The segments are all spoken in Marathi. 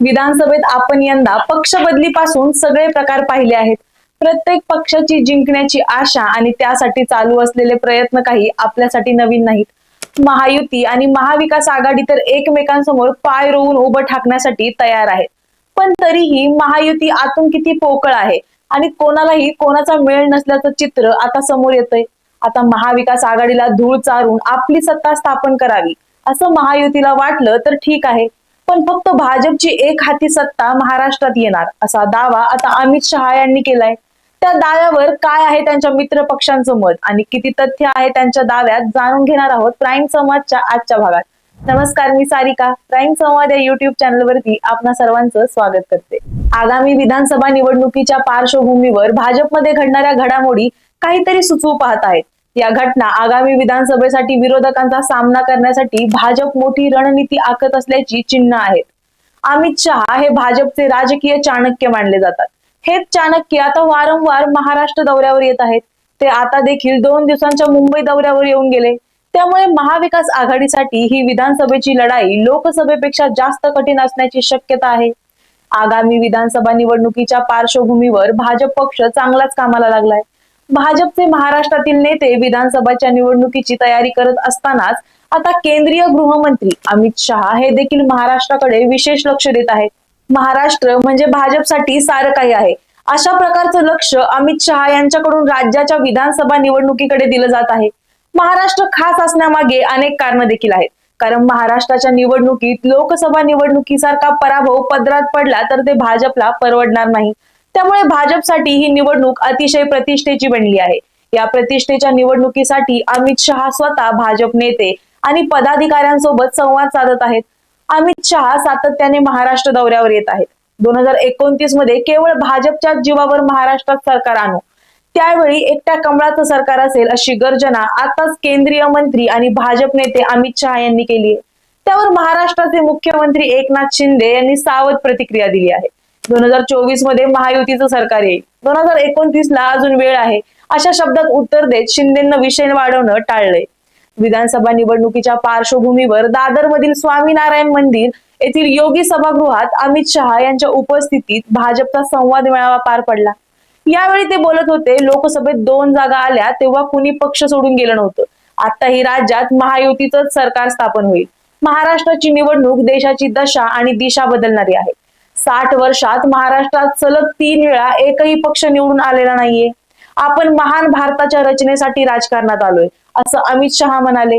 विधानसभेत आपण यंदा पक्ष बदलीपासून सगळे प्रकार पाहिले आहेत. प्रत्येक पक्षाची जिंकण्याची आशा आणि त्यासाठी चालू असलेले प्रयत्न काही आपल्यासाठी नवीन नाहीत. महायुती आणि महाविकास आघाडी तर एकमेकांसमोर पाय रोवून उभं ठाकण्यासाठी तयार आहेत. पण तरीही महायुती आतून किती पोकळ आहे आणि कोणालाही कोणाचा मेळ नसल्याचं चित्र आता समोर येतंय. आता महाविकास आघाडीला धूळ चारून आपली सत्ता स्थापन करावी असं महायुतीला वाटलं तर ठीक आहे. पण फक्त भाजपची एक हाती सत्ता महाराष्ट्रात येणार असा दावा आता अमित शहा यांनी केलाय. त्या दाव्यावर काय आहे त्यांच्या मित्र पक्षांचं मत आणि किती तथ्य आहे त्यांच्या दाव्यात जाणून घेणार आहोत प्राईम संवादच्या आजच्या भागात. नमस्कार मी सारिका. प्राईम संवाद या युट्यूब चॅनलवरती आपणा सर्वांचं स्वागत करते. आगामी विधानसभा निवडणुकीच्या पार्श्वभूमीवर भाजपमध्ये घडणाऱ्या घडामोडी काहीतरी सुचवू पाहत आहेत. या घटना आगामी विधानसभेसाठी विरोधकांचा सामना करण्यासाठी भाजप मोठी रणनीती आखत असल्याची चिन्ह आहेत. अमित शहा हे भाजपचे राजकीय चाणक्य मानले जातात. हेच चाणक्य आता वारंवार महाराष्ट्र दौऱ्यावर येत आहेत. ते आता देखील दोन दिवसांच्या मुंबई दौऱ्यावर येऊन गेले. त्यामुळे महाविकास आघाडीसाठी ही विधानसभेची लढाई लोकसभेपेक्षा जास्त कठीण असण्याची शक्यता आहे. आगामी विधानसभा निवडणुकीच्या पार्श्वभूमीवर भाजप पक्ष चांगलाच कामाला लागलाय. भाजपचे महाराष्ट्रातील नेते विधानसभाच्या निवडणुकीची तयारी करत असतानाच आता केंद्रीय गृहमंत्री अमित शहा हे देखील महाराष्ट्राकडे विशेष लक्ष देत आहेत. महाराष्ट्र म्हणजे भाजपसाठी सारं काही आहे. अशा प्रकारचं लक्ष अमित शहा यांच्याकडून राज्याच्या विधानसभा निवडणुकीकडे दिलं जात आहे. महाराष्ट्र खास असण्यामागे अनेक कारणं देखील आहेत. कारण महाराष्ट्राच्या निवडणुकीत लोकसभा निवडणुकीसारखा पराभव पदरात पडला तर ते भाजपला परवडणार नाही. त्यामुळे भाजपसाठी ही निवडणूक अतिशय प्रतिष्ठेची बनली आहे. या प्रतिष्ठेच्या निवडणुकीसाठी अमित शहा स्वतः भाजप नेते आणि पदाधिकाऱ्यांसोबत संवाद साधत आहेत. अमित शहा सातत्याने महाराष्ट्र दौऱ्यावर येत आहेत. दोन हजार एकोणतीसमध्ये केवळ भाजपच्या जीवावर महाराष्ट्रात सरकार आणू. त्यावेळी एकट्या कमळाचं सरकार असेल अशी गर्जना आताच केंद्रीय मंत्री आणि भाजप नेते अमित शहा यांनी केली आहे. त्यावर महाराष्ट्राचे मुख्यमंत्री एकनाथ शिंदे यांनी सावध प्रतिक्रिया दिली आहे. दोन हजार चोवीसमध्ये महायुतीचं सरकार येईल. दोन हजार एकोणतीस ला अजून वेळ आहे. अशा शब्दात उत्तर देत शिंदेंना विषय वाढवणं टाळलंय. विधानसभा निवडणुकीच्या पार्श्वभूमीवर दादर मधील स्वामीनारायण मंदिर येथील योगी सभागृहात अमित शहा यांच्या उपस्थितीत भाजपचा संवाद मेळावा पार पडला. यावेळी ते बोलत होते लोकसभेत दोन जागा आल्या तेव्हा कुणी पक्ष सोडून गेलं नव्हतं. आताही राज्यात महायुतीच सरकार स्थापन होईल. महाराष्ट्राची निवडणूक देशाची दशा आणि दिशा बदलणारी आहे. साठ वर्षात महाराष्ट्रात सलग तीन वेळा एकही पक्ष निवडून आलेला नाहीये. आपण महान भारताच्या रचनेसाठी राजकारणात आलोय असं अमित शहा म्हणाले.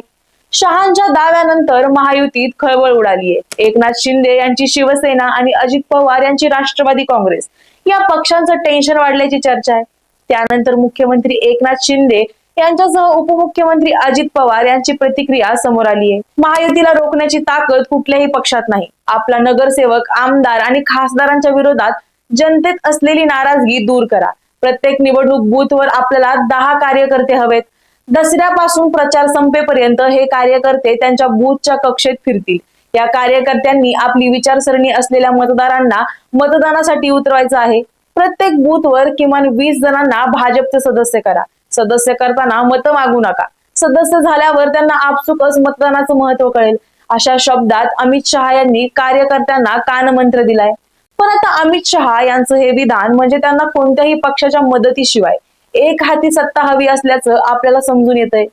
शहांच्या दाव्यानंतर महायुतीत खळबळ उडालीये. एकनाथ शिंदे यांची शिवसेना आणि अजित पवार यांची राष्ट्रवादी काँग्रेस या पक्षांचं टेन्शन वाढल्याची चर्चा आहे. त्यानंतर मुख्यमंत्री एकनाथ शिंदे यांच्यासह उपमुख्यमंत्री अजित पवार यांची प्रतिक्रिया समोर आली आहे. महायुतीला रोखण्याची ताकद कुठल्याही पक्षात नाही. आपला नगरसेवक आमदार आणि खासदारांच्या विरोधात जनतेत असलेली नाराजगी दूर करा. प्रत्येक निवडणूक बूथवर आपल्याला दहा कार्यकर्ते हवेत. दसऱ्यापासून प्रचार संपेपर्यंत हे कार्यकर्ते त्यांच्या बूथच्या कक्षेत फिरतील. या कार्यकर्त्यांनी आपली विचारसरणी असलेल्या मतदारांना मतदानासाठी उतरवायचं आहे. प्रत्येक बूथवर किमान वीस जणांना भाजपचे सदस्य करा. सदस्य करताना मत मागू नका. सदस्य झाल्यावर त्यांना आपसुकच मतदानाचं महत्त्व कळेल. अशा शब्दात अमित शहा यांनी कार्यकर्त्यांना कानमंत्र दिलाय. पण आता अमित शहा यांचं हे विधान म्हणजे त्यांना कोणत्याही पक्षाच्या मदतीशिवाय एक हाती सत्ता हवी असल्याचं आपल्याला समजून येतंय.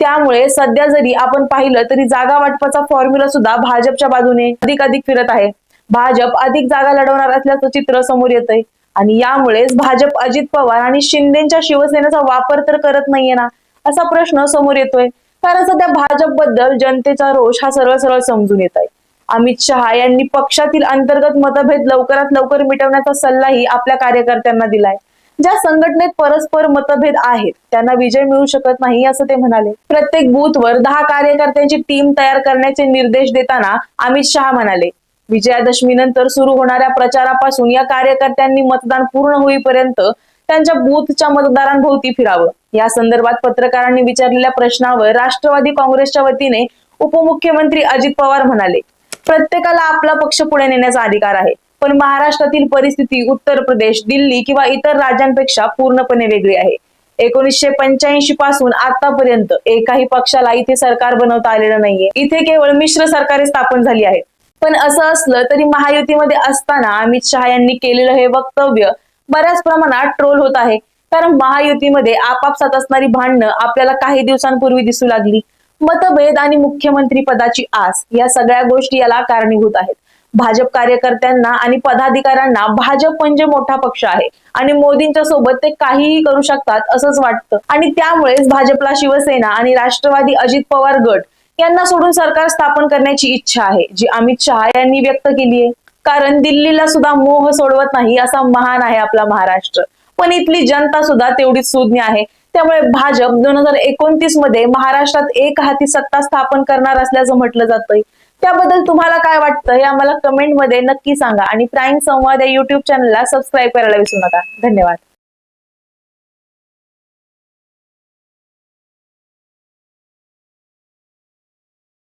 त्यामुळे सध्या जरी आपण पाहिलं तरी जागा वाटपाचा फॉर्म्युला सुद्धा भाजपच्या बाजूने अधिक अधिक फिरत आहे. भाजप अधिक जागा लढवणार असल्याचं चित्र समोर येतंय. आणि यामुळेच भाजप अजित पवार आणि शिंदेच्या शिवसेनेचा वापर तर करत नाहीये ना असा प्रश्न समोर येतोय. कारण सध्या भाजपबद्दल जनतेचा रोष हा सरळ सरळ समजून येत आहे. अमित शहा यांनी पक्षातील अंतर्गत मतभेद लवकरात लवकर मिटवण्याचा सल्लाही आपल्या कार्यकर्त्यांना दिलाय. ज्या संघटनेत परस्पर मतभेद आहेत त्यांना विजय मिळू शकत नाही असं ते म्हणाले. प्रत्येक बूथवर दहा कार्यकर्त्यांची टीम तयार करण्याचे निर्देश देताना अमित शहा म्हणाले विजयादशमी नंतर सुरू होणाऱ्या प्रचारापासून या कार्यकर्त्यांनी मतदान पूर्ण होईपर्यंत त्यांच्या बूथच्या मतदारांभोवती फिरावं. या संदर्भात पत्रकारांनी विचारलेल्या प्रश्नावर राष्ट्रवादी काँग्रेसच्या वतीने उपमुख्यमंत्री अजित पवार म्हणाले प्रत्येकाला आपला पक्ष पुढे नेण्याचा अधिकार आहे. पण महाराष्ट्रातील परिस्थिती उत्तर प्रदेश दिल्ली किंवा इतर राज्यांपेक्षा पूर्णपणे वेगळी आहे. एकोणीसशे पंच्याऐंशी पासून आतापर्यंत एकाही पक्षाला इथे सरकार बनवता आलेलं नाहीये. इथे केवळ मिश्र सरकारे स्थापन झाली आहेत. पण असं असलं तरी महायुतीमध्ये असताना अमित शहा यांनी केलेलं हे वक्तव्य बऱ्याच प्रमाणात ट्रोल होत आहे. कारण महायुतीमध्ये आपापसात असणारी भांडणं आपल्याला काही दिवसांपूर्वी दिसू लागली. मतभेद आणि मुख्यमंत्री पदाची आस या सगळ्या गोष्टी याला कारणीभूत आहेत. भाजप कार्यकर्त्यांना आणि पदाधिकाऱ्यांना भाजप म्हणजे मोठा पक्ष आहे आणि मोदींच्या सोबत ते काहीही करू शकतात असंच वाटतं. आणि त्यामुळेच भाजपला शिवसेना आणि राष्ट्रवादी अजित पवार गट यांना सोडून सरकार स्थापन करण्याची इच्छा आहे जी अमित शहा यांनी व्यक्त केली आहे. कारण दिल्लीला सुद्धा मोह सोडवत नाही असा महान आहे आपला महाराष्ट्र. पण इथली जनता सुद्धा तेवढीच सुज्ञ आहे. त्यामुळे भाजप दोन हजार एकोणतीसमध्ये महाराष्ट्रात एक हाती सत्ता स्थापन करणार असल्याचं म्हटलं जातंय. त्याबद्दल तुम्हाला काय वाटतं हे आम्हाला कमेंटमध्ये नक्की सांगा. आणि प्राईम संवाद या युट्यूब चॅनलला सबस्क्राईब करायला विसरू नका. धन्यवाद.